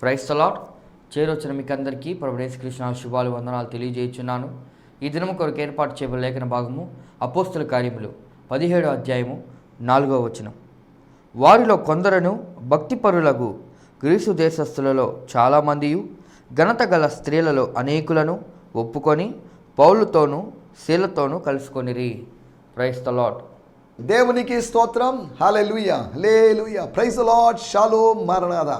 క్రైస్తలాట్ చేరొచ్చిన మీకు అందరికీ ప్రభుడేశ్ కృష్ణ శుభాలు వందనాలు తెలియజేయుచున్నాను. ఈ దినము కొరకు ఏర్పాటు చేయబడిన లేఖన భాగము అపోస్తుల కార్యములు. పదిహేడో అధ్యాయము నాలుగో వచనం. వారిలో కొందరును భక్తిపరులకు గ్రీసు దేశస్థులలో చాలామంది ఘనత గల స్త్రీలలో అనేకులను ఒప్పుకొని పౌలుతోనూ శీలతోనూ కలుసుకొనిరి. క్రైస్తలాట్ దేవునికి స్తోత్రం. Hallelujah praise Lord. షాలో మరణాదా.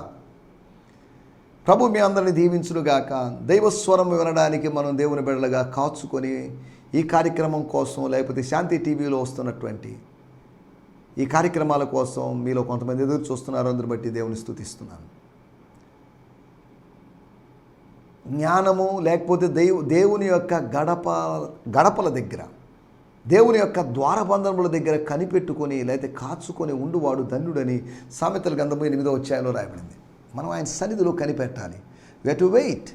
ప్రభు మీ అందరిని దీవించునుగాక. దైవస్వరం వినడానికి మనం దేవుని బిడ్డలుగా కాచుకొని ఈ కార్యక్రమం కోసం లేకపోతే శాంతి టీవీలో వస్తున్నటువంటి ఈ కార్యక్రమాల కోసం మీలో కొంతమంది ఎదురు చూస్తున్నారు. అందరు బట్టి దేవుని స్థుతిస్తున్నాను. జ్ఞానము లేకపోతే దేవు దేవుని యొక్క గడప గడపల దగ్గర దేవుని యొక్క ద్వారబంధముల దగ్గర కనిపెట్టుకొని లేకపోతే కాచుకొని ఉండువాడు ధన్యుడని సామెతల గంధము ఎనిమిదో అధ్యాయంలో రాయబడింది. మనం ఆయన సన్నిధిలో కనిపెట్టాలి. వే టు వెయిట్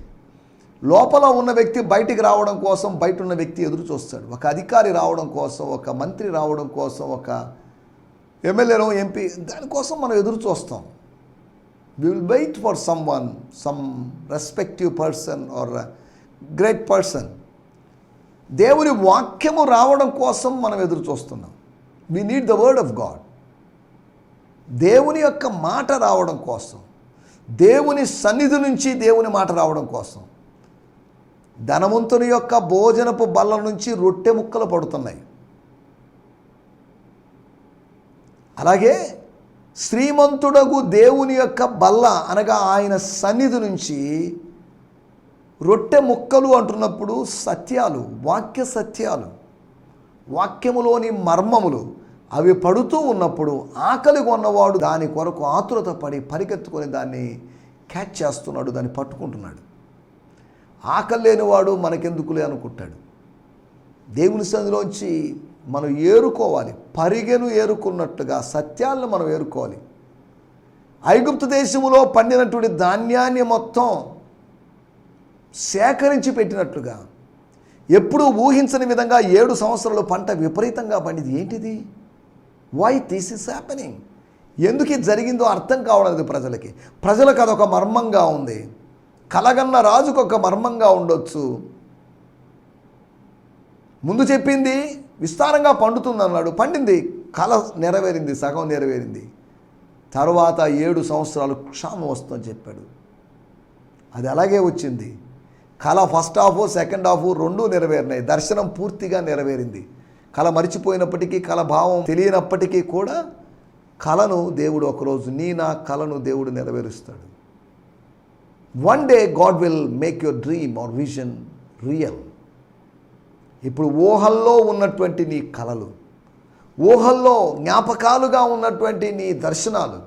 లోపల ఉన్న వ్యక్తి బయటికి రావడం కోసం బయట ఉన్న వ్యక్తి ఎదురు చూస్తాడు. ఒక అధికారి రావడం కోసం ఒక మంత్రి రావడం కోసం ఒక ఎమ్మెల్యేనో ఎంపీ దానికోసం మనం ఎదురు చూస్తాం. We will wait for someone some respective person or great person దేవుని వాక్యము రావడం కోసం మనం ఎదురు చూస్తున్నాం. We need the word of God దేవుని యొక్క మాట రావడం కోసం. దేవుని సన్నిధి నుంచి దేవుని మాట రావడం కోసం. ధనవంతుని యొక్క భోజనపు బల్ల నుంచి రొట్టె ముక్కలు పడుతున్నాయి. అలాగే శ్రీమంతుడగు దేవుని యొక్క బల్ల అనగా ఆయన సన్నిధి నుంచి రొట్టె ముక్కలు అంటున్నప్పుడు సత్యాలు వాక్య సత్యాలు వాక్యములోని మర్మములు అవి పడుతూ ఉన్నప్పుడు ఆకలి కొన్నవాడు దాని కొరకు ఆతురత పడి పరిగెత్తుకొని దాన్ని క్యాచ్ చేస్తున్నాడు దాన్ని పట్టుకుంటున్నాడు. ఆకలి లేనివాడు మనకెందుకులే అనుకుంటాడు. దేవుని సంధిలోంచి మనం ఏరుకోవాలి. పరిగెను ఏరుకున్నట్టుగా సత్యాలను మనం ఏరుకోవాలి. ఐగుప్తు దేశములో పండినటువంటి ధాన్యాన్ని మొత్తం సేకరించి పెట్టినట్లుగా ఎప్పుడూ ఊహించని విధంగా ఏడు సంవత్సరాలు పంట విపరీతంగా పండింది. ఏంటిది? వై దిస్ ఇస్ హ్యాపెనింగ్ ఎందుకు ఇది జరిగిందో అర్థం కావడం లేదు ప్రజలకి. ప్రజలకు అదొక మర్మంగా ఉంది. కలగన్న రాజుకు ఒక మర్మంగా ఉండొచ్చు. ముందు చెప్పింది విస్తారంగా పండుతుంది అన్నాడు పండింది కళ నెరవేరింది సగం నెరవేరింది. తర్వాత ఏడు సంవత్సరాలు క్షామం వస్తుందని చెప్పాడు. అది అలాగే వచ్చింది. కళ ఫస్ట్ హాఫ్ సెకండ్ హాఫ్ రెండూ నెరవేరినాయి. దర్శనం పూర్తిగా నెరవేరింది. కళ మర్చిపోయినప్పటికీ కళ భావం తెలియనప్పటికీ కూడా కళను దేవుడు ఒకరోజు నీ నా కళను దేవుడు నెరవేరుస్తాడు. One day God will make your dream or vision real ఇప్పుడు ఊహల్లో ఉన్నటువంటి నీ కళలు ఊహల్లో జ్ఞాపకాలుగా ఉన్నటువంటి నీ దర్శనాలు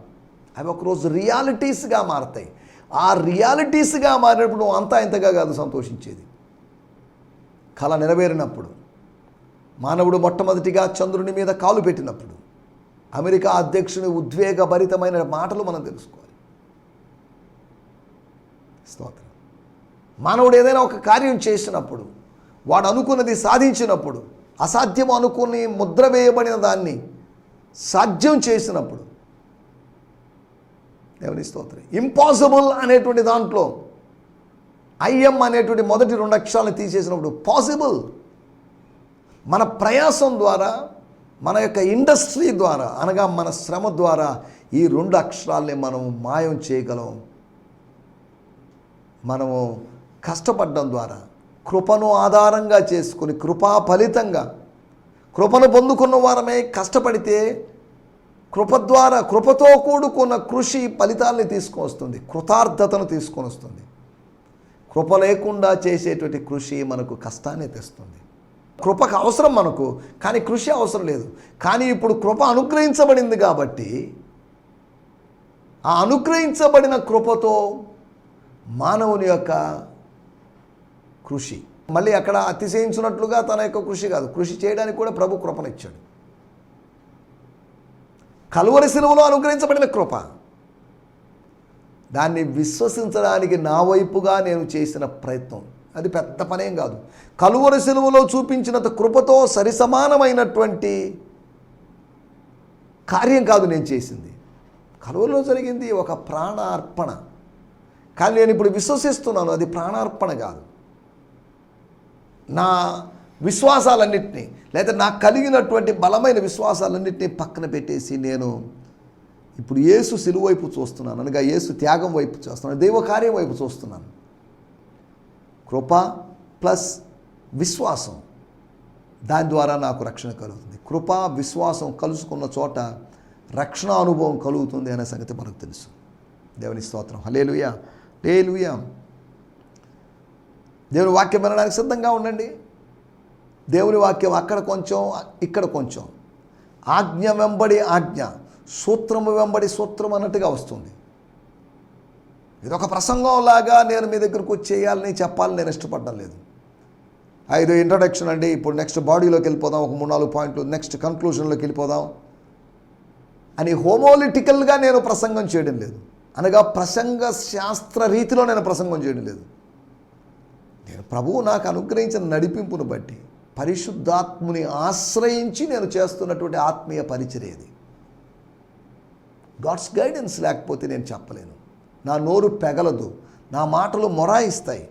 అవి ఒకరోజు రియాలిటీస్గా మారతాయి. ఆ రియాలిటీస్గా మారినప్పుడు నువ్వు అంతా ఇంతగా కాదు సంతోషించేది. కళ నెరవేరినప్పుడు. మానవుడు మొట్టమొదటిగా చంద్రుని మీద కాలు పెట్టినప్పుడు అమెరికా అధ్యక్షుని ఉద్వేగభరితమైన మాటలు మనం తెలుసుకోవాలి. స్తోత్రం. మానవుడు ఏదైనా ఒక కార్యం చేసినప్పుడు వాడు అనుకున్నది సాధించినప్పుడు అసాధ్యం అనుకుని ముద్ర వేయబడిన దాన్ని సాధ్యం చేసినప్పుడు దేవుని స్తోత్రం. ఇంపాసిబుల్ అనేటువంటి దాంట్లో ఐఎం అనేటువంటి మొదటి రెండు అక్షరాలను తీసేసినప్పుడు పాసిబుల్ మన ప్రయాసం ద్వారా మన యొక్క ఇండస్ట్రీ ద్వారా అనగా మన శ్రమ ద్వారా ఈ రెండు అక్షరాల్ని మనం మాయం చేయగలం. మనము కష్టపడడం ద్వారా కృపను ఆధారంగా చేసుకుని కృపా ఫలితంగా కృపను పొందుకున్న వారమే కష్టపడితే కృప ద్వారా కృపతో కూడుకున్న కృషి ఫలితాల్ని తీసుకొని వస్తుంది కృతార్థతను తీసుకొని వస్తుంది. కృప లేకుండా చేసేటువంటి కృషి మనకు కష్టాన్ని తెస్తుంది. కృపకు అవసరం మనకు కానీ కృషి అవసరం లేదు. కానీ ఇప్పుడు కృప అనుగ్రహించబడింది కాబట్టి ఆ అనుగ్రహించబడిన కృపతో మానవుని యొక్క కృషి. మళ్ళీ అక్కడ అతిశయించినట్లుగా తన యొక్క కృషి కాదు. కృషి చేయడానికి కూడా ప్రభు కృపనిచ్చాడు. కలువరి సిలువలో అనుగ్రహించబడిన కృప. దాన్ని విశ్వసించడానికి నా వైపుగా నేను చేసిన ప్రయత్నం. అది పెద్ద పనేం కాదు. కలువరి సెలువులో చూపించినంత కృపతో సరిసమానమైనటువంటి కార్యం కాదు నేను చేసింది. కలువలో జరిగింది ఒక ప్రాణార్పణ. కానీ నేను ఇప్పుడు విశ్వసిస్తున్నాను అది ప్రాణార్పణ కాదు. నా విశ్వాసాలన్నింటినీ లేదా నాకు కలిగినటువంటి బలమైన విశ్వాసాలన్నింటినీ పక్కన పెట్టేసి నేను ఇప్పుడు యేసు సిలువైపు చూస్తున్నాను. అనగా యేసు త్యాగం వైపు చూస్తున్నాను దైవ కార్యం వైపు చూస్తున్నాను. కృప ప్లస్ విశ్వాసం. దాని ద్వారా నాకు రక్షణ కలుగుతుంది. కృప విశ్వాసం కలుసుకున్న చోట రక్షణ అనుభవం కలుగుతుంది అనే సంగతి మనకు తెలుసు. దేవుని స్తోత్రం. హలేలుయా లేలుయా దేవుని వాక్యం వినడానికి సిద్ధంగా ఉండండి. దేవుని వాక్యం అక్కడ కొంచెం ఇక్కడ కొంచెం. ఆజ్ఞ వెంబడి ఆజ్ఞ. సూత్రము వెంబడి సూత్రం అన్నట్టుగా వస్తుంది. ఇదొక ప్రసంగంలాగా నేను మీ దగ్గరకు చేయాలని చెప్పాలని నేను ఇష్టపడడం లేదు. ఐదు ఇంట్రడక్షన్ అండి. ఇప్పుడు నెక్స్ట్ బాడీలోకి వెళ్ళిపోదాం. ఒక మూడు నాలుగు పాయింట్లు. నెక్స్ట్ కన్క్లూషన్లోకి వెళ్ళిపోదాం. అని హోమోలిటికల్గా నేను ప్రసంగం చేయడం లేదు. అనగా ప్రసంగ శాస్త్ర రీతిలో నేను ప్రసంగం చేయడం లేదు. నేను ప్రభువు నాకు అనుగ్రహించిన నడిపింపును బట్టి పరిశుద్ధాత్ముని ఆశ్రయించి నేను చేస్తున్నటువంటి ఆత్మీయ పరిచర్య ఇది. గాడ్స్ గైడెన్స్ లేకపోతే నేను చెప్పలేను. నా నోరు పెగలదు నా మాటలు మొరాయిస్తాయి.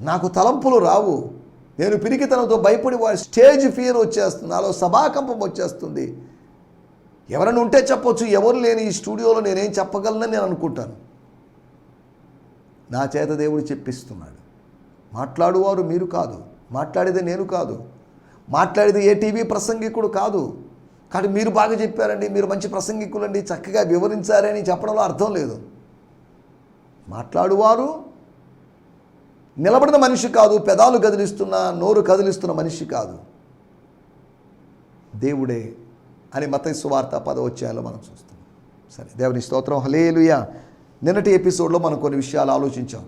నాకు తలంపులు రావు. నేను పిరికితనంతో భయపడి వారి స్టేజ్ ఫియర్ వచ్చేస్తుంది నాలో సభాకంపం వచ్చేస్తుంది. ఎవరైనా ఉంటే చెప్పొచ్చు ఎవరు లేని ఈ స్టూడియోలో నేనేం చెప్పగలనని నేను అనుకుంటాను. నా చేత దేవుడు చెప్పిస్తున్నాడు. మాట్లాడువారు మీరు కాదు మాట్లాడేది నేను కాదు. మాట్లాడేది ఏ టీవీ ప్రసంగికుడు కాదు. కానీ మీరు బాగా చెప్పారండి మీరు మంచి ప్రసంగికులండి చక్కగా వివరించారని చెప్పడంలో అర్థం లేదు. మాట్లాడువారు. నిలబడిన మనిషి కాదు పెదాలు కదిలిస్తున్న నోరు కదిలిస్తున్న మనిషి కాదు. దేవుడే అని మత సువార్త పదవచ్యాలో మనం చూస్తాం సరే దేవుని స్తోత్రం. హలేలుయా నిన్నటి ఎపిసోడ్లో మనం కొన్ని విషయాలు ఆలోచించాం.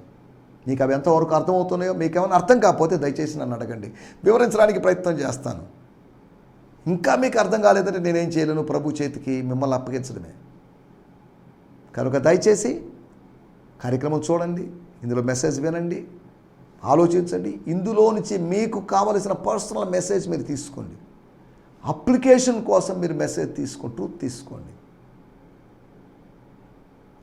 మీకు అవి ఎంతవరకు అర్థమవుతున్నాయో మీకు ఏమైనా అర్థం కాకపోతే దయచేసి నన్ను అడగండి. వివరించడానికి ప్రయత్నం చేస్తాను. ఇంకా మీకు అర్థం కాలేదంటే నేనేం చేయలేను ప్రభు చేతికి మిమ్మల్ని అప్పగించడమే. కనుక దయచేసి కార్యక్రమం చూడండి ఇందులో మెసేజ్ వినండి ఆలోచించండి. ఇందులో నుంచి మీకు కావలసిన పర్సనల్ మెసేజ్ మీరు తీసుకోండి. అప్లికేషన్ కోసం మీరు మెసేజ్ తీసుకుంటూ తీసుకోండి.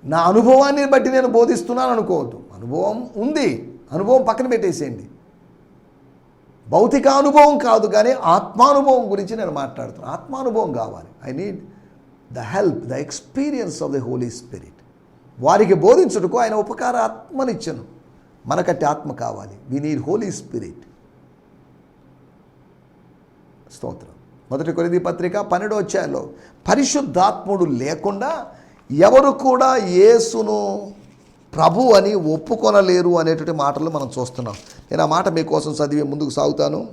నా అనుభవాన్ని బట్టి నేను బోధిస్తున్నాను అనుకోవద్దు. అనుభవం ఉంది. అనుభవం పక్కన పెట్టేసేయండి. భౌతిక అనుభవం కాదు కానీ ఆత్మానుభవం గురించి నేను మాట్లాడుతున్నాను ఆత్మానుభవం కావాలి. I need the help the experience of the Holy Spirit వారికి బోధించుటకు ఆయన ఉపకార ఆత్మనిచ్చను మనకట్టి ఆత్మ కావాలి. వి నీడ్ హోలీ స్పిరిట్ స్తోత్రం. మొదటి కొరిది పత్రిక పన్నెండో అధ్యాయంలో పరిశుద్ధాత్ముడు లేకుండా ఎవరు కూడా యేసును ప్రభు అని ఒప్పుకొనలేరు అనేటువంటి మాటలు మనం చూస్తున్నాం. నేను ఆ మాట మీకోసం చదివి ముందుకు సాగుతాను.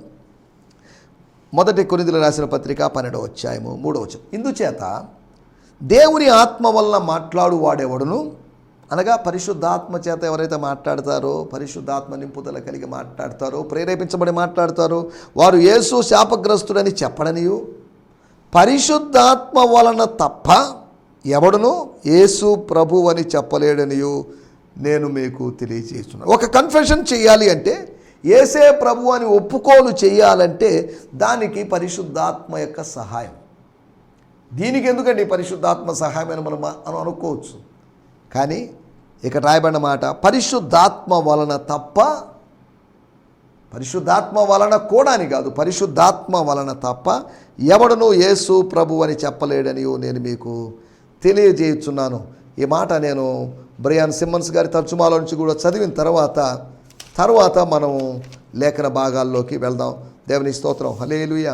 మొదటి కొనిదిలో రాసిన పత్రిక పన్నెండవ అధ్యాయము మూడవ ఇందుచేత దేవుని ఆత్మ వల్ల మాట్లాడు వాడెవడును అనగా పరిశుద్ధాత్మ చేత ఎవరైతే మాట్లాడతారో పరిశుద్ధాత్మ నింపుదల కలిగి మాట్లాడతారో ప్రేరేపించబడి మాట్లాడతారో వారు యేసు శాపగ్రస్తుడని చెప్పడనియు. పరిశుద్ధాత్మ వలన తప్ప ఎవడును? యేసు ప్రభు అని చెప్పలేడనియు నేను మీకు తెలియజేస్తున్నాను. ఒక కన్ఫెషన్ చేయాలి అంటే ఏసే ప్రభు అని ఒప్పుకోలు చేయాలంటే దానికి పరిశుద్ధాత్మ యొక్క సహాయం. దీనికి ఎందుకండి పరిశుద్ధాత్మ సహాయమైన మనం అనుకోవచ్చు? కానీ ఇక రాయబడిన మాట పరిశుద్ధాత్మ వలన తప్ప పరిశుద్ధాత్మ వలన కూడా అని కాదు పరిశుద్ధాత్మ వలన తప్ప ఎవడను యేసు ప్రభు అని చెప్పలేడని నేను మీకు తెలియజేయుచున్నాను. ఈ మాట నేను బ్రయాన్ సిమ్మన్స్ గారి తర్జుమాలో నుంచి కూడా చదివిన తర్వాత తర్వాత మనం లేఖన భాగాల్లోకి వెళ్దాం. దేవుని స్తోత్రం. హలేలుయా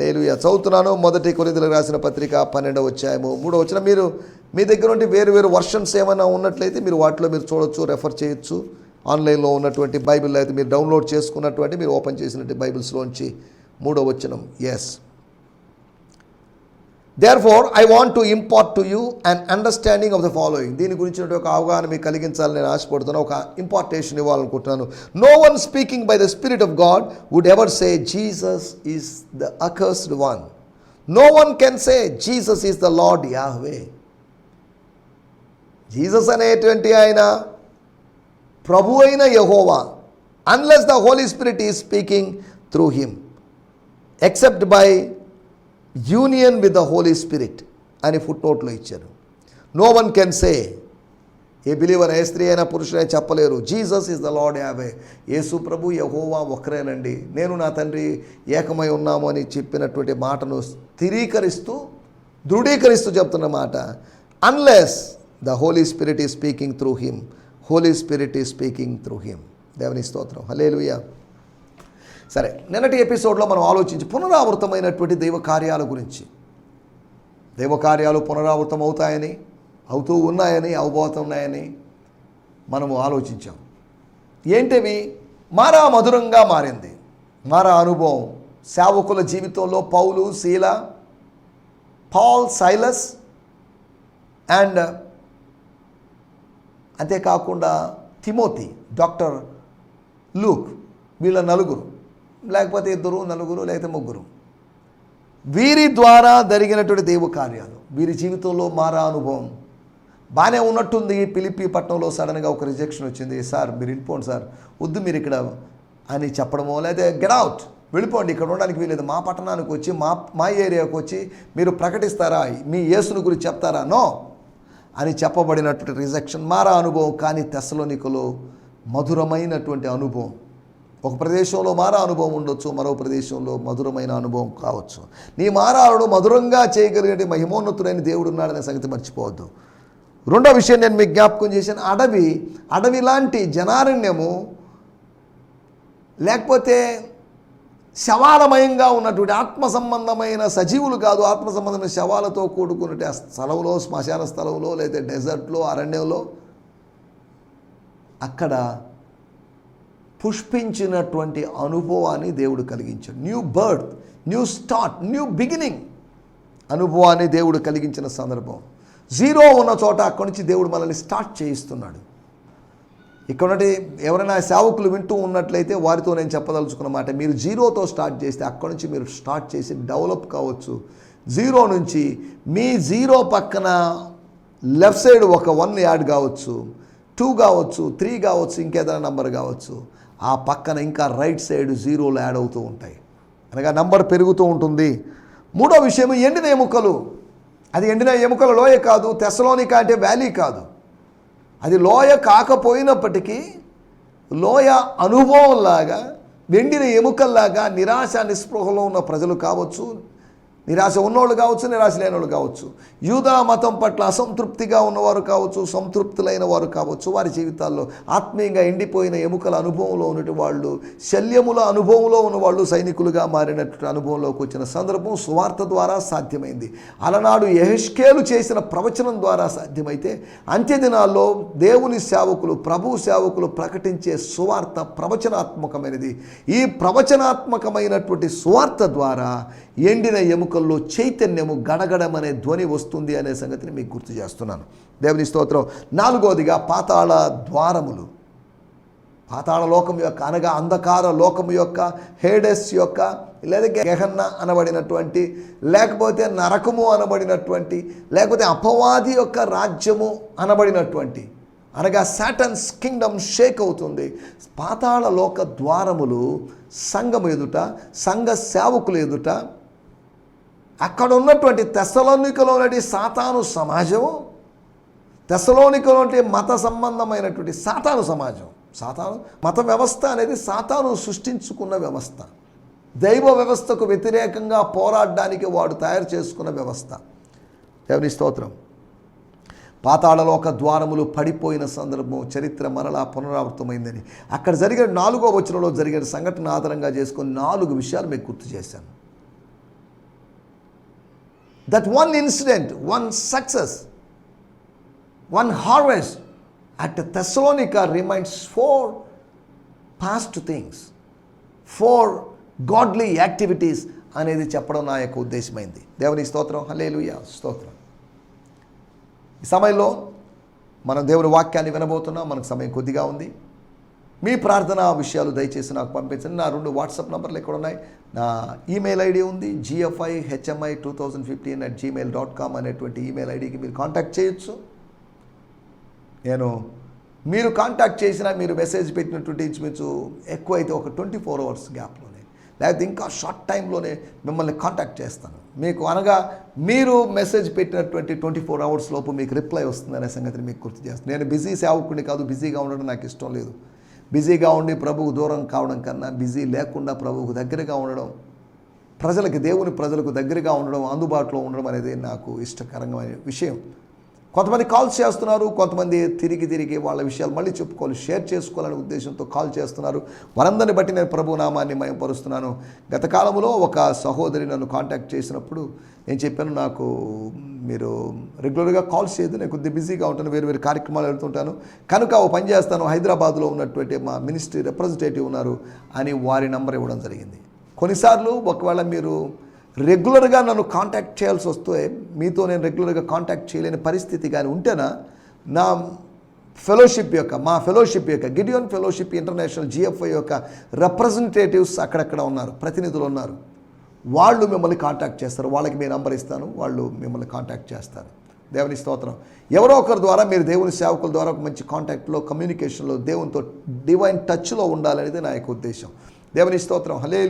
నేను చదువుతున్నాను. మొదటి కొరిందులకు రాసిన పత్రిక పన్నెండవ వచ్చాయము మూడో వచ్చిన మీరు మీ దగ్గర నుండి వేరు వేరు వర్షన్స్ ఏమైనా ఉన్నట్లయితే మీరు వాటిలో మీరు చూడొచ్చు రెఫర్ చేయొచ్చు. ఆన్లైన్లో ఉన్నటువంటి బైబిల్ అయితే మీరు డౌన్లోడ్ చేసుకున్నటువంటి మీరు ఓపెన్ చేసినటువంటి బైబిల్స్లోంచి మూడో వచనం. As therefore I want to impart to you and understanding of the following దీని గురించిన ఒక అవగాహన మీకు కలిగించాలని నేను ఆశపడుతున్నాను ఒక ఇంపార్టేషన్ ఇవ్వాలనుకుంటున్నాను. No one speaking by the Spirit of God would ever say Jesus is the accursed one no one can say Jesus is the Lord Yahweh Jesus అనేటువంటి ఆయన ప్రభు అయిన యహోవా unless the Holy Spirit is speaking through him except by union with the Holy Spirit అని ఫుట్ నోట్లో ఇచ్చారు. No one can say a believer ఏ స్త్రీ అయినా పురుషుడే చెప్పలేరు. జీసస్ ఇస్ ద లార్డ్ యావే యేసు ప్రభు యహోవా ఒక్కరేనండి. నేను నా తండ్రి ఏకమై ఉన్నాము అని చెప్పినటువంటి మాటను స్థిరీకరిస్తూ దృఢీకరిస్తూ చెప్తున్న మాట. Unless the Holy Spirit is speaking through him Holy Spirit is speaking through him దేవుని స్తోత్రం. హలేలుయా సరే నిన్నటి ఎపిసోడ్లో మనం ఆలోచించి పునరావృతమైనటువంటి దైవ కార్యాల గురించి. దైవ కార్యాలు పునరావృతం అవుతాయని అవుతూ ఉన్నాయని అవబోతున్నాయని మనము ఆలోచించాం. ఏంటివి? మారా మధురంగా మారింది. మారా అనుభవం. సేవకుల జీవితంలో పౌలు శీల పాల్ సైలస్ అండ్ అంతేకాకుండా తిమోతి డాక్టర్ లూక్ వీళ్ళ నలుగురు. లేకపోతే ఇద్దరు నలుగురు లేకపోతే ముగ్గురు. వీరి ద్వారా జరిగినటువంటి దేవు కార్యాలు వీరి జీవితంలో మారా అనుభవం. బాగానే ఉన్నట్టుంది పిలిపి పట్టణంలో సడన్గా ఒక రిజెక్షన్ వచ్చింది. సార్ మీరు వెళ్ళిపోండి సార్. వద్దు మీరు ఇక్కడ అని చెప్పడమో లేదా గెట్ అవుట్ వెళ్ళిపోండి. ఇక్కడ ఉండడానికి వీలేదు మా పట్టణానికి వచ్చి మా మా ఏరియాకు వచ్చి మీరు ప్రకటిస్తారా? మీ యేసుని గురించి చెప్తారా? నో అని చెప్పబడినటువంటి రిజెక్షన్ మారా అనుభవం కానీ తెస్సలోనికలో మధురమైనటువంటి అనుభవం. ఒక ప్రదేశంలో మారా అనుభవం ఉండొచ్చు మరో ప్రదేశంలో మధురమైన అనుభవం కావచ్చు. నీ మారాలను మధురంగా చేయగలిగే మహిమోన్నతుడైన దేవుడు ఉన్నాడనే సంగతి మర్చిపోవద్దు. రెండో విషయం నేను మీకు జ్ఞాపకం చేశాను. అడవి అడవి లాంటి జనారణ్యము లేకపోతే శవాలమయంగా ఉన్నటువంటి ఆత్మ సంబంధమైన సజీవులు కాదు ఆత్మ సంబంధమైన శవాలతో కూడుకున్నట్టు ఆ స్థలంలో శ్మశాన స్థలంలో లేదా డెజర్ట్లో అరణ్యంలో అక్కడ పుష్పించినటువంటి అనుభవాన్ని దేవుడు కలిగించాడు. New birth new start new beginning అనుభవాన్ని దేవుడు కలిగించిన సందర్భం. జీరో ఉన్న చోట అక్కడి నుంచి దేవుడు మనల్ని స్టార్ట్ చేయిస్తున్నాడు. ఇక్కడ ఎవరైనా సేవకులు వింటూ ఉన్నట్లయితే వారితో నేను చెప్పదలుచుకున్న మాట మీరు జీరోతో స్టార్ట్ చేస్తే అక్కడి నుంచి మీరు స్టార్ట్ చేసి డెవలప్ కావచ్చు. జీరో నుంచి మీ జీరో పక్కన లెఫ్ట్ సైడ్ ఒక వన్ యాడ్ కావచ్చు టూ కావచ్చు త్రీ కావచ్చు ఇంకేదైనా నంబర్ కావచ్చు. ఆ పక్కన ఇంకా రైట్ సైడ్ జీరోలు యాడ్ అవుతూ ఉంటాయి. అనగా నంబర్ పెరుగుతూ ఉంటుంది. మూడో విషయం ఎండిన ఎముకలు. అది ఎండిన ఎముకల లోయ కాదు తెసలోనిక అంటే వ్యాలీ కాదు. అది లోయ కాకపోయినప్పటికీ లోయ అనుభవంలాగా వెండిన ఎముకల్లాగా నిరాశ నిస్పృహలో ఉన్న ప్రజలు కావచ్చు. నిరాశ ఉన్నోళ్ళు కావచ్చు నిరాశ లేనివాళ్ళు కావచ్చు. యూదా మతం పట్ల అసంతృప్తిగా ఉన్నవారు కావచ్చు సంతృప్తులైన వారు కావచ్చు వారి జీవితాల్లో ఆత్మీయంగా ఎండిపోయిన ఎముకల అనుభవంలో ఉన్నటువంటి వాళ్ళు శల్యముల అనుభవంలో ఉన్నవాళ్ళు సైనికులుగా మారినటువంటి అనుభవంలోకి వచ్చిన సందర్భం సువార్త ద్వారా సాధ్యమైంది. అలనాడు ఎహెష్కేలు చేసిన ప్రవచనం ద్వారా సాధ్యమైతే అంత్యదినాల్లో దేవుని సేవకులు ప్రభు సేవకులు ప్రకటించే సువార్త ప్రవచనాత్మకమైనది. ఈ ప్రవచనాత్మకమైనటువంటి సువార్త ద్వారా ఎండిన ఎముక ఎముకల్లో చైతన్యము గడగడమనే ధ్వని వస్తుంది అనే సంగతిని మీకు గుర్తు చేస్తున్నాను. దేవుని స్తోత్రం. నాలుగోదిగా పాతాళ ద్వారములు. పాతాళ లోకం యొక్క అనగా అంధకార లోకం యొక్క హేడెస్ యొక్క లేదా గెహన్న అనబడినటువంటి లేకపోతే నరకము అనబడినటువంటి లేకపోతే అపవాది యొక్క రాజ్యము అనబడినటువంటి అనగా శాటన్స్ కింగ్డమ్ షేక్ అవుతుంది. పాతాళ లోక ద్వారములు సంఘం ఎదుట సంఘ సేవకులు ఎదుట అక్కడ ఉన్నటువంటి తెసలోనికలోనటి సాతాను సమాజము తెసలోనికలోని మత సంబంధమైనటువంటి సాతాను సమాజం. సాతాను మత వ్యవస్థ అనేది సాతాను సృష్టించుకున్న వ్యవస్థ. దైవ వ్యవస్థకు వ్యతిరేకంగా పోరాడడానికి వాడు తయారు చేసుకున్న వ్యవస్థ. దేవుని స్తోత్రం. పాతాళలోక ద్వారములు పడిపోయిన సందర్భం చరిత్ర మరలా పునరావృతమైందని. అక్కడ జరిగిన నాలుగో వచనంలో జరిగిన సంఘటన ఆధారంగా చేసుకొని నాలుగు విషయాలు మీకు గుర్తు చేశాను. That one incident one success one harvest at Thessalonica reminds four past things four godly activities అనేది చెప్పడం నా యొక్క ఉద్దేశమైంది. దేవుని స్తోత్రం. హలేలుయ స్తోత్రం. ఈ సమయంలో మనం దేవుని వాక్యాన్ని వినబోతున్నాం. మనకు సమయం కొద్దిగా ఉంది. మీ ప్రార్థన విషయాలు దయచేసి నాకు పంపించండి. నా రెండు వాట్సాప్ నంబర్లు ఎక్కడ ఉన్నాయి. నా ఈమెయిల్ ఐడి ఉంది GFI HMI two thousand fifteen at Gmail dot com అనేటువంటి ఈమెయిల్ ఐడికి మీరు కాంటాక్ట్ చేయొచ్చు. నేను మీరు కాంటాక్ట్ చేసినా మీరు మెసేజ్ పెట్టినటువంటి ఇంచుమించు ఎక్కువైతే ఒక ట్వంటీ ఫోర్ అవర్స్ గ్యాప్లోనే. లేకపోతే ఇంకా షార్ట్ టైంలోనే మిమ్మల్ని కాంటాక్ట్ చేస్తాను. మీకు అనగా మీరు మెసేజ్ పెట్టినటువంటి ట్వంటీ ఫోర్ అవర్స్ లోపు మీకు రిప్లై వస్తుందనే సంగతిని మీకు గుర్తు చేస్తాను. నేను బిజీ సేవకుడిని కాదు బిజీగా ఉండడం నాకు ఇష్టం లేదు. బిజీగా ఉండి ప్రభువు దూరం కావడం కన్నా బిజీ లేకుండా ప్రభువుకు దగ్గరగా ఉండడం ప్రజలకు దేవుని ప్రజలకు దగ్గరగా ఉండడం అందుబాటులో ఉండడం అనేది నాకు ఇష్టకరమైన విషయం. కొంతమంది కాల్స్ చేస్తున్నారు కొంతమంది తిరిగి తిరిగి వాళ్ళ విషయాలు మళ్ళీ చెప్పుకోవాలి షేర్ చేసుకోవాలనే ఉద్దేశంతో కాల్ చేస్తున్నారు. వారందరిని బట్టి నేను ప్రభునామాన్ని మయంపరుస్తున్నాను. గత కాలంలో ఒక సహోదరి నన్ను కాంటాక్ట్ చేసినప్పుడు నేను చెప్పాను నాకు మీరు రెగ్యులర్గా కాల్స్ చేయదు నేను కొద్దిగా బిజీగా ఉంటాను వేరు వేరు కార్యక్రమాలు వెళ్తుంటాను కనుక ఓ పని చేస్తాను హైదరాబాద్లో ఉన్నటువంటి మా మినిస్ట్రీ రిప్రజెంటేటివ్ ఉన్నారు అని వారి నంబర్ ఇవ్వడం జరిగింది. కొన్నిసార్లు ఒకవేళ మీరు రెగ్యులర్గా నన్ను కాంటాక్ట్ చేయాల్సి వస్తే మీతో నేను రెగ్యులర్గా కాంటాక్ట్ చేయలేని పరిస్థితి కానీ ఉంటేనా నా ఫెలోషిప్ యొక్క మా ఫెలోషిప్ యొక్క గిడియోన్ ఫెలోషిప్ ఇంటర్నేషనల్ జిఎఫ్ఐ యొక్క రిప్రజెంటేటివ్స్ అక్కడక్కడ ఉన్నారు ప్రతినిధులు ఉన్నారు. వాళ్ళు మిమ్మల్ని కాంటాక్ట్ చేస్తారు వాళ్ళకి మీ నంబర్ ఇస్తాను వాళ్ళు మిమ్మల్ని కాంటాక్ట్ చేస్తారు. దేవుని స్తోత్రం. ఎవరో ఒకరి ద్వారా మీరు దేవుని సేవకుల ద్వారా ఒక మంచి కాంటాక్ట్లో కమ్యూనికేషన్లో దేవునితో డివైన్ టచ్లో ఉండాలనేది నా యొక్క ఉద్దేశం. దేవుని స్తోత్రం. హలే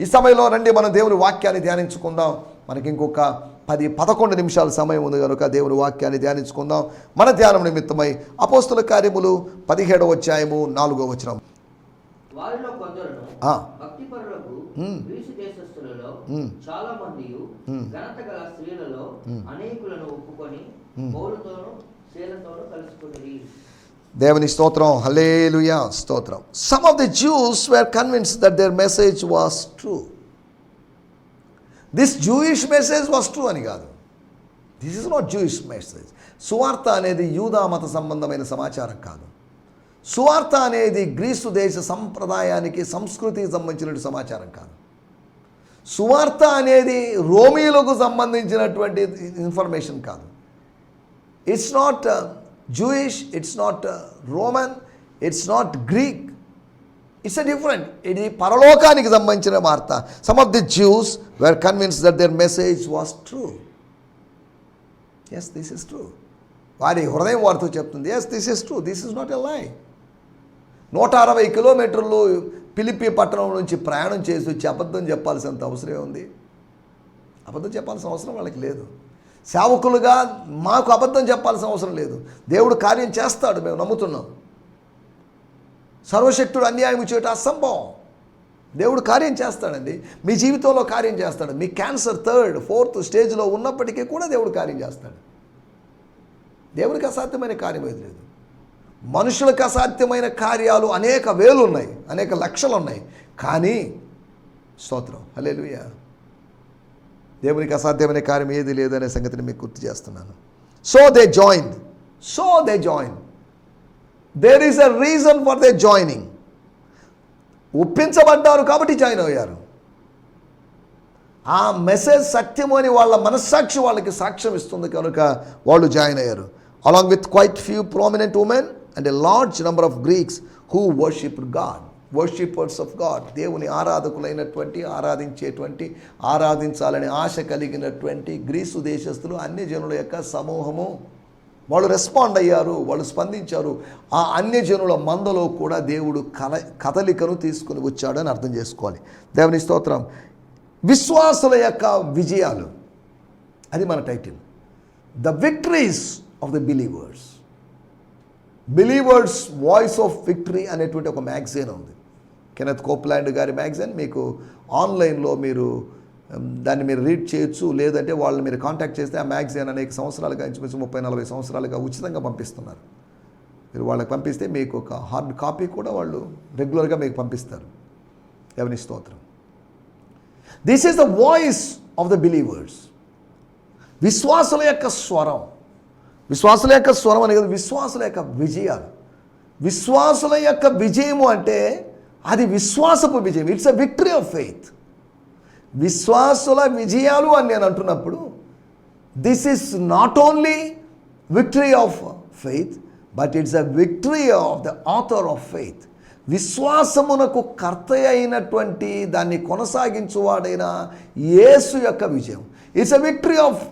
ఈ సమయంలో రండి మనం దేవుని వాక్యాన్ని ధ్యానించుకుందాం. మనకి ఇంకొక పది పదకొండు నిమిషాల సమయం ఉంది కనుక దేవుని వాక్యాన్ని ధ్యానించుకుందాం. మన ధ్యానం నిమిత్తమై అపోస్తుల కార్యములు పదిహేడవ అధ్యాయము నాలుగో వచనం. చాలా మంది మ్మ్. ఘనత గల స్త్రీలలో అనేకులను ఒప్పుకొని పౌలతోనూ శీలతోనూ కలుసుకుని దేవుని స్తోత్రం. హలేలుయా స్తోత్రం. Some of the Jews were convince that their message was true this Jewish message was true అని కాదు. This is not Jewish message సువార్త అనేది యూదా మత సంబంధమైన సమాచారం కాదు. సువార్త అనేది గ్రీసు దేశ సంప్రదాయానికి సంస్కృతికి సంబంధించిన సమాచారం కాదు. సువార్త అనేది రోమీలకు సంబంధించినటువంటి ఇన్ఫర్మేషన్ కాదు. It's not Jewish it's not Roman it's not Greek it's a different ఇది పరలోకానికి సంబంధించిన వార్త. Some of the Jews were convince that their message was true yes this is true వారి హృదయం వారితో చెప్తుంది. Yes this is true this is not a lie నూట అరవై కిలోమీటర్లు పిలిపి పట్టణం నుంచి ప్రయాణం చేసి వచ్చి అబద్ధం చెప్పాల్సినంత అవసరం ఉంది. అబద్ధం చెప్పాల్సిన అవసరం వాళ్ళకి లేదు. సేవకులుగా మాకు అబద్ధం చెప్పాల్సిన అవసరం లేదు. దేవుడు కార్యం చేస్తాడు మేము నమ్ముతున్నాం. సర్వశక్తుడు అన్యాయం చేయటం అసంభవం. దేవుడు కార్యం చేస్తాడండి. మీ జీవితంలో కార్యం చేస్తాడు. మీ క్యాన్సర్ థర్డ్ ఫోర్త్ స్టేజ్లో ఉన్నప్పటికీ కూడా దేవుడు కార్యం చేస్తాడు. దేవుడికి అసాధ్యమైన కార్యం ఏది లేదు. మనుషులకు అసాధ్యమైన కార్యాలు అనేక వేలు ఉన్నాయి అనేక లక్షలు ఉన్నాయి కానీ స్తోత్రం. హల్లెలూయా. దేవునికి అసాధ్యమైన కార్యం ఏది లేదనే సంగతిని మీకు గుర్తు చేస్తున్నాను. So they join so they join there is a reason for they joining ఒప్పించబడ్డారు కాబట్టి జాయిన్ అయ్యారు. ఆ మెసేజ్ సత్యము అని వాళ్ళ మనస్సాక్షి వాళ్ళకి సాక్ష్యం ఇస్తుంది కనుక వాళ్ళు జాయిన్ అయ్యారు. Along with quite few prominent women and a large number of Greeks who worship God worshippers of God దేవుని ఆరాధకులైనటువంటి ఆరాధించేటువంటి ఆరాధించాలని ఆశ కలిగినటువంటి గ్రీసు దేశస్తులు అన్ని జనుల యొక్క సమూహము. వాళ్ళు రెస్పాండ్ అయ్యారు వాళ్ళు స్పందించారు. ఆ అన్యజనుల మందలో కూడా దేవుడు కల కదలికను తీసుకుని వచ్చాడని అర్థం చేసుకోవాలి. దేవుని స్తోత్రం. విశ్వాసుల యొక్క విజయాలు. అది మన title the victories of the believers believers voice of victory అనేటువంటి ఒక మ్యాగజైన్ ఉంది. కెనత్ కోప్లాండ్ గారి మ్యాగజైన్ మీకు ఆన్లైన్లో మీరు దాన్ని మీరు రీడ్ చేయొచ్చు. లేదంటే వాళ్ళని మీరు కాంటాక్ట్ చేస్తే ఆ మ్యాగజైన్ అనేక సంవత్సరాలుగా ఇంచుమించు ముప్పై నలభై సంవత్సరాలుగా ఉచితంగా పంపిస్తున్నారు. మీరు వాళ్ళకి పంపిస్తే మీకు ఒక హార్డ్ కాపీ కూడా వాళ్ళు రెగ్యులర్గా మీకు పంపిస్తారు. ఎవరి స్తోత్రం. This is the voice of the believers విశ్వాసుల యొక్క స్వరం. విశ్వాసుల యొక్క స్వరం అనేది విశ్వాసుల యొక్క విజయాలు. విశ్వాసుల యొక్క విజయము అంటే అది విశ్వాసపు విజయం. It's a victory of faith విశ్వాసుల విజయాలు అని నేను అంటున్నప్పుడు this is not only victory of faith but it's a victory of the author of faith విశ్వాసమునకు కర్త అయినటువంటి దాన్ని కొనసాగించువాడైన యేసు యొక్క విజయం. It's a victory of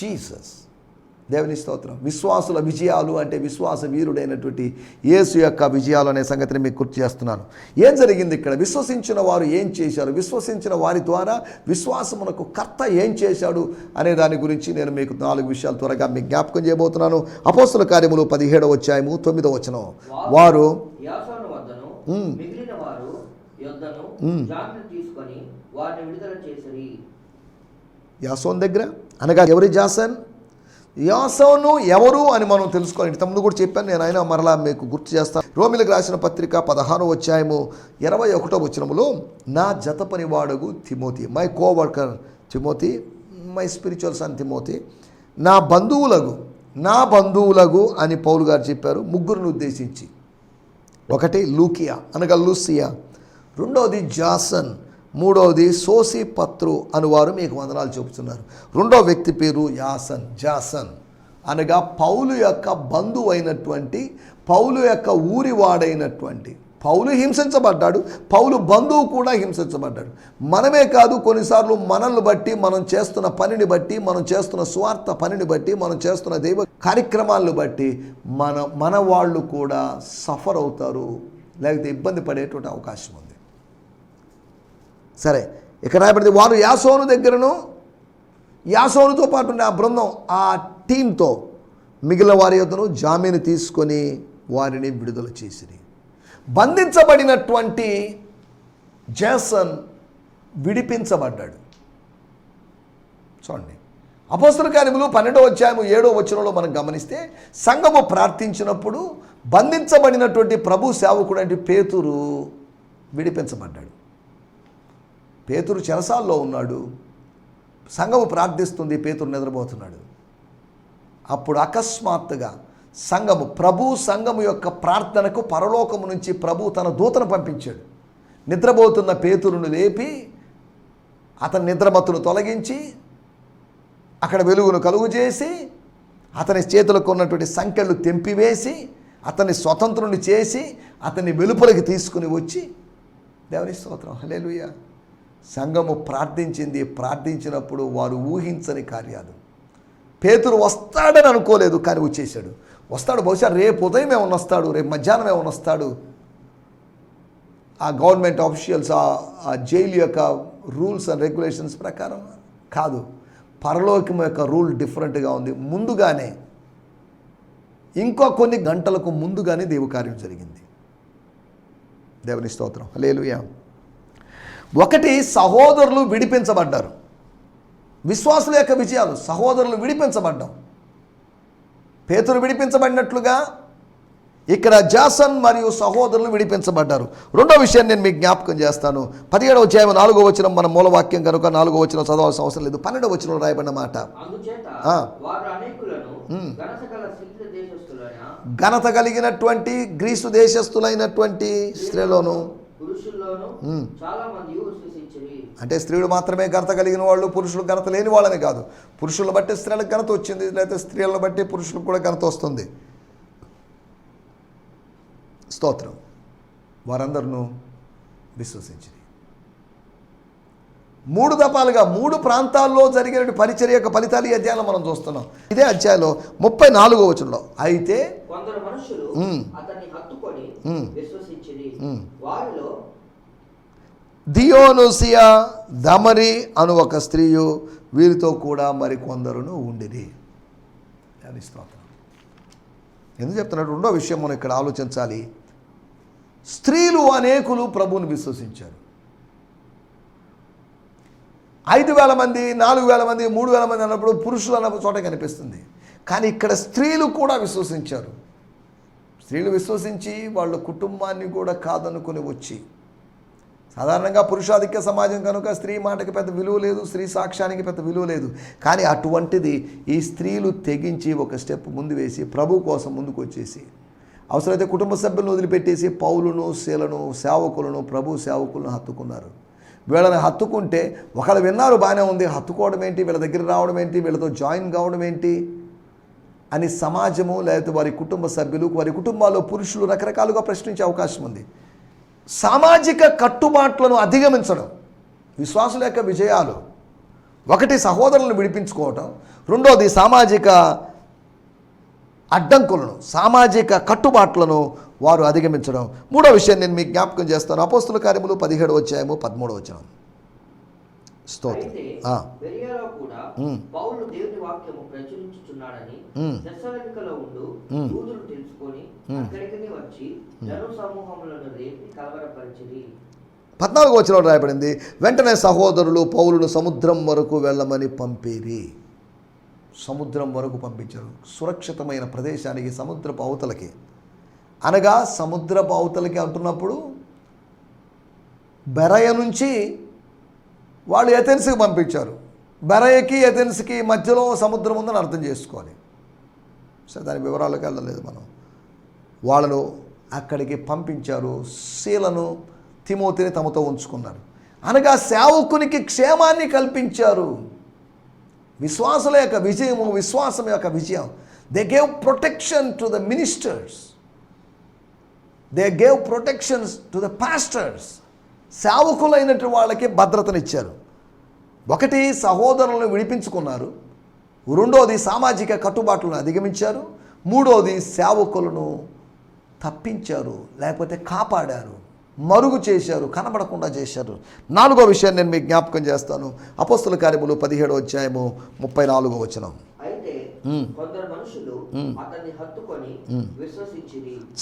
Jesus దేవుని స్తోత్రం. విశ్వాసుల విజయాలు అంటే విశ్వాస వీరుడైనటువంటి యేసు యొక్క విజయాలు అనే సంగతిని మీకు గుర్తు చేస్తున్నాను. ఏం జరిగింది ఇక్కడ? విశ్వసించిన వారు ఏం చేశారు? విశ్వసించిన వారి ద్వారా విశ్వాసమునకు కర్త ఏం చేశాడు అనే దాని గురించి నేను మీకు నాలుగు విషయాలు త్వరగా మీకు జ్ఞాపకం చేయబోతున్నాను. అపోస్తుల కార్యములు పదిహేడవ వచ్చాయము తొమ్మిదవ వచనం. వారు యాసోను దగ్గర అనగా ఎవరి జాసన్? యాసవును ఎవరు అని మనం తెలుసుకోవాలి. ఇంతకుముందు కూడా చెప్పాను నేను అయినా మరలా మీకు గుర్తు చేస్తాను రోమిలకు రాసిన పత్రిక పదహారో అధ్యాయము ఇరవై ఒకటో వచ్చినములో నా జత పనివాడుగు Timothy. My coworker Timothy my spiritual son Timothy నా బంధువులకు నా బంధువులకు అని పౌలు గారు చెప్పారు ముగ్గురిని ఉద్దేశించి. ఒకటి లూకియా అనగా లూసియా. రెండవది జాసన్. మూడవది సోసి పత్రు అనువారు మీకు వందనాలు చెబుతున్నారు రెండో వ్యక్తి పేరు యాసన్ జాసన్. అనగా పౌలు యొక్క బంధువు అయినటువంటి పౌలు యొక్క ఊరివాడైనటువంటి. పౌలు హింసించబడ్డాడు పౌలు బంధువు కూడా హింసించబడ్డాడు. మనమే కాదు కొన్నిసార్లు మనల్ని బట్టి మనం చేస్తున్న పనిని బట్టి మనం చేస్తున్న స్వార్థ పనిని బట్టి మనం చేస్తున్న దైవ కార్యక్రమాలను బట్టి మన మన వాళ్ళు కూడా సఫర్ అవుతారు లేకపోతే ఇబ్బంది పడేటువంటి అవకాశం ఉంది. సరే ఇక్కడ రాయబడింది వారు యాసోను దగ్గరను యాసోనుతో పాటు ఉండే ఆ బృందం ఆ టీంతో మిగిలిన వారి యొద్దను జామీను తీసుకొని వారిని విడుదల చేసిరి. బంధించబడినటువంటి జాసన్ విడిపించబడ్డాడు. చూడండి అపోస్తుల కార్యములు పన్నెండో అధ్యాయము ఏడో వచనంలో మనం గమనిస్తే సంఘము ప్రార్థించినప్పుడు బంధించబడినటువంటి ప్రభు సేవకుడు అంటే పేతురు విడిపించబడ్డాడు. పేతురు చెరసాల్లో ఉన్నాడు. సంఘము ప్రార్థిస్తుంది పేతురు నిద్రపోతున్నాడు. అప్పుడు అకస్మాత్తుగా సంఘము ప్రభు సంఘము యొక్క ప్రార్థనకు పరలోకము నుంచి ప్రభు తన దూతను పంపించాడు. నిద్రపోతున్న పేతురును లేపి అతని నిద్రమత్తును తొలగించి అక్కడ వెలుగును కలుగు చేసి అతని చేతులకు ఉన్నటువంటి సంఖ్యలు తెంపివేసి అతన్ని స్వతంత్రుని చేసి అతన్ని వెలుపలికి తీసుకుని వచ్చి దేవుని స్తోత్రం. హల్లెలూయా. సంఘము ప్రార్థించింది ప్రార్థించినప్పుడు వారు ఊహించని కార్యాలు. పేతురు వస్తాడని అనుకోలేదు కానీ వచ్చేసాడు వస్తాడు బహుశా రేపు ఉదయం ఏమన్నా వస్తాడు రేపు మధ్యాహ్నం ఏమన్నా వస్తాడు. ఆ గవర్నమెంట్ ఆఫీషియల్స్ ఆ జైలు యొక్క రూల్స్ అండ్ రెగ్యులేషన్స్ ప్రకారం కాదు. పరలోకం యొక్క రూల్ డిఫరెంట్గా ఉంది. ముందుగానే ఇంకో కొన్ని గంటలకు ముందుగానే దేవకార్యం జరిగింది. దేవుని స్తోత్రం. లేలుయా ఒకటి సహోదరులు విడిపించబడ్డారు. విశ్వాసుల యొక్క విజయాలు సహోదరులు విడిపించబడ్డాం. పేతురు విడిపించబడినట్లుగా ఇక్కడ జాసన్ మరియు సహోదరులు విడిపించబడ్డారు. రెండో విషయాన్ని నేను మీకు జ్ఞాపకం చేస్తాను. పదిహేడవ అధ్యాయం నాలుగో వచనం మన మూలవాక్యం కనుక నాలుగో వచనం చదవాల్సిన అవసరం లేదు. పన్నెండవ వచనం రాయబడిన మాట. ఘనత కలిగినటువంటి గ్రీసు దేశస్థులైనటువంటి స్త్రీలోను అంటే స్త్రీలు మాత్రమే ఘనత కలిగిన వాళ్ళు పురుషులు ఘనత లేని వాళ్ళని కాదు. పురుషులను బట్టి స్త్రీలకు ఘనత వచ్చింది లేకపోతే స్త్రీలను బట్టి పురుషులకు కూడా ఘనత వస్తుంది. స్తోత్రం. వారందరూ విశ్వసించింది. మూడు దఫాలుగా మూడు ప్రాంతాల్లో జరిగిన పరిచర్య యొక్క ఫలితాలు ఈ అధ్యాయంలో మనం చూస్తున్నాం. ఇదే అధ్యాయంలో ముప్పై నాలుగో వచనంలో. అయితే విశ్వసించిరి. మ్. వారిలో దియోనుసియా దమరి అను ఒక స్త్రీయు వీరితో కూడా మరి కొందరును ఉండిరి. అని స్తోత్రం. ఎందుకు చెప్తున్నాడు? రెండో విషయం మనం ఇక్కడ ఆలోచించాలి. స్త్రీలు అనేకులు ప్రభువుని విశ్వసించారు. ఐదు వేల మంది నాలుగు వేల మంది మూడు వేల మంది అన్నప్పుడు పురుషులు అన్న చోట కనిపిస్తుంది. కానీ ఇక్కడ స్త్రీలు కూడా విశ్వసించారు. స్త్రీలు విశ్వసించి వాళ్ళ కుటుంబాన్ని కూడా కాదనుకుని వచ్చి సాధారణంగా పురుషాధిక్య సమాజం కనుక స్త్రీ మాటకి పెద్ద విలువ లేదు స్త్రీ సాక్ష్యానికి పెద్ద విలువ లేదు. కానీ అటువంటిది ఈ స్త్రీలు తెగించి ఒక స్టెప్ ముందు వేసి ప్రభు కోసం ముందుకు వచ్చేసి అవసరమైతే కుటుంబ సభ్యులను వదిలిపెట్టేసి పౌలను శీలను సేవకులను ప్రభు సేవకులను హత్తుకున్నారు. వీళ్ళని హత్తుకుంటే ఒకళ్ళు విన్నారు బాగానే ఉంది హత్తుకోవడం ఏంటి వీళ్ళ దగ్గర రావడం ఏంటి వీళ్ళతో జాయిన్ కావడం ఏంటి? అని సమాజము లేకపోతే వారి కుటుంబ సభ్యులు వారి కుటుంబాల్లో పురుషులు రకరకాలుగా ప్రశ్నించే అవకాశం ఉంది. సామాజిక కట్టుబాట్లను అధిగమించడం విశ్వాసుల యొక్క విజయాలు. ఒకటి సహోదరులను విడిపించుకోవటం రెండోది సామాజిక అడ్డంకులను సామాజిక కట్టుబాట్లను వారు అధిగమించడం. మూడో విషయం నేను మీకు జ్ఞాపకం చేస్తాను. అపోస్తుల కార్యములు పదిహేడు వచ్చాయము పదమూడు వచ్చాము స్తోత్రం అయితే ఆ, బెరియలో కూడా ఉమ్. పౌలు దేవుని వాక్యము ప్రచురించుచున్నాడని ఉమ్. దశలోనికలో ఉండు ఉమ్. యూదులు తెలుసుకొని ఉమ్. అక్కడికి వచ్చి జన సమూహములను రేపి కలవరపరిచిరి పద్నాలుగు వచ్చిన రాయబడింది వెంటనే సహోదరులు పౌలును సముద్రం వరకు వెళ్ళమని పంపిరి సముద్రం వరకు పంపించారు సురక్షితమైన ప్రదేశానికి సముద్రపు అవతలకి అనగా సముద్రపు అవతలకి అంటున్నప్పుడు బెరయ నుంచి వాళ్ళు ఎథెన్స్కి పంపించారు. బెరయకి ఎథెన్స్కి మధ్యలో సముద్రం ఉందని అర్థం చేసుకోవాలి. సరే దాని వివరాలకు వెళ్ళలేదు మనం. వాళ్ళను అక్కడికి పంపించారు. శీలను తిమోతిని తమతో ఉంచుకున్నారు. అనగా సేవకునికి క్షేమాన్ని కల్పించారు. విశ్వాసుల యొక్క విజయము విశ్వాసం యొక్క విజయం. They gave protection to the ministers they gave protections to the pastors సేవకులైనటువంటి వాళ్ళకి భద్రతనిచ్చారు. ఒకటి సహోదరులను విడిపించుకున్నారు. రెండోది సామాజిక కట్టుబాట్లను అధిగమించారు. మూడోది సేవకులను తప్పించారు లేకపోతే కాపాడారు మరుగు చేశారు కనబడకుండా చేశారు. నాలుగో విషయాన్ని నేను మీకు జ్ఞాపకం చేస్తాను. అపోస్తుల కార్యములు పదిహేడో అధ్యాయము ముప్పై నాలుగో వచనం.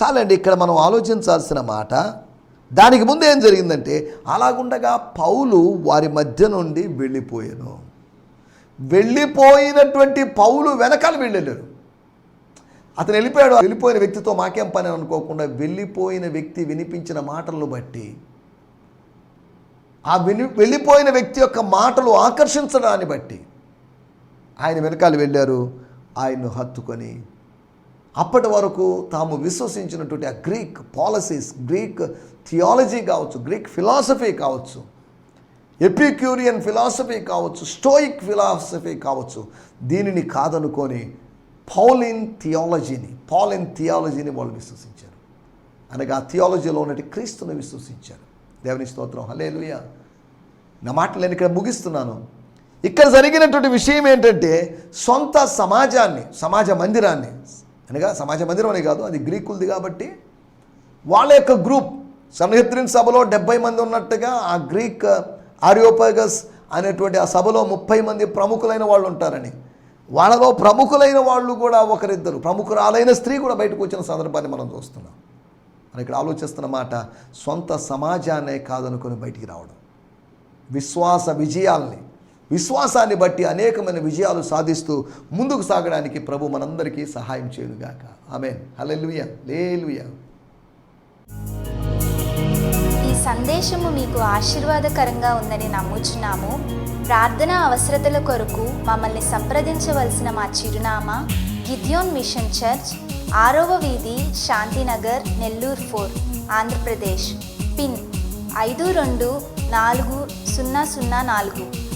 చాలండి ఇక్కడ మనం ఆలోచించాల్సిన మాట దానికి ముందు ఏం జరిగిందంటే అలాగుండగా పౌలు వారి మధ్య నుండి వెళ్ళిపోయాను. వెళ్ళిపోయినటువంటి పౌలు వెనకాల వెళ్ళలేరు అతను వెళ్ళిపోయాడు. వెళ్ళిపోయిన వ్యక్తితో మాకేం పని అనుకోకుండా వెళ్ళిపోయిన వ్యక్తి వినిపించిన మాటలను బట్టి ఆ విని వెళ్ళిపోయిన వ్యక్తి యొక్క మాటలు ఆకర్షించడాన్ని బట్టి ఆయన వెనకాల వెళ్ళారు. ఆయన్ను హత్తుకొని అప్పటి వరకు తాము విశ్వసించినటువంటి ఆ గ్రీక్ పాలసీస్ గ్రీక్ థియాలజీ కావచ్చు గ్రీక్ ఫిలాసఫీ కావచ్చు ఎపిక్యూరియన్ ఫిలాసఫీ కావచ్చు స్టోయిక్ ఫిలాసఫీ కావచ్చు దీనిని కాదనుకొని పౌలిన్ థియాలజీని పాలిన్ థియాలజీని వాళ్ళు విశ్వసించారు. అనగా ఆ థియాలజీలో ఉన్నటి క్రీస్తుని విశ్వసించారు. దేవుని స్తోత్రం. హల్లెలూయా. నా మాటలు నేను ఇక్కడ ముగిస్తున్నాను. ఇక్కడ జరిగినటువంటి విషయం ఏంటంటే సొంత సమాజాన్ని సమాజ మందిరాన్ని అనగా సమాజ మందిరం అనే కాదు అది గ్రీకులది కాబట్టి వాళ్ళ యొక్క గ్రూప్ సన్నిహిత్రిన్ సభలో డెబ్బై మంది ఉన్నట్టుగా ఆ గ్రీక్ ఆరియోపగస్ అనేటువంటి ఆ సభలో ముప్పై మంది ప్రముఖులైన వాళ్ళు ఉంటారని. వాళ్ళలో ప్రముఖులైన వాళ్ళు కూడా ఒకరిద్దరు ప్రముఖురాలైన స్త్రీ కూడా బయటకు వచ్చిన సందర్భాన్ని మనం చూస్తున్నాం. మనం ఇక్కడ ఆలోచిస్తున్న మాట సొంత సమాజాన్నే కాదనుకొని బయటికి రావడం. విశ్వాస విజయాల్ని విశ్వాసాన్ని బట్టి అనేకమైన విజయాలు సాధిస్తూ ముందుకు సాగడానికి ప్రభు మనందరికీ సహాయం చేయనుగాక. ఆమె హలెలుయ లేలుయ. ఈ సందేశము మీకు ఆశీర్వాదకరంగా ఉందని నమ్ముచున్నాము. ప్రార్థన అవసరతల కొరకు మమ్మల్ని సంప్రదించవలసిన మా చిరునామా గిద్యోన్ మిషన్ చర్చ్ ఆరవ వీధి శాంతినగర్ నెల్లూరు ఫోర్ ఆంధ్రప్రదేశ్. పిన్ ఐదు రెండు నాలుగు సున్నా సున్నా నాలుగు.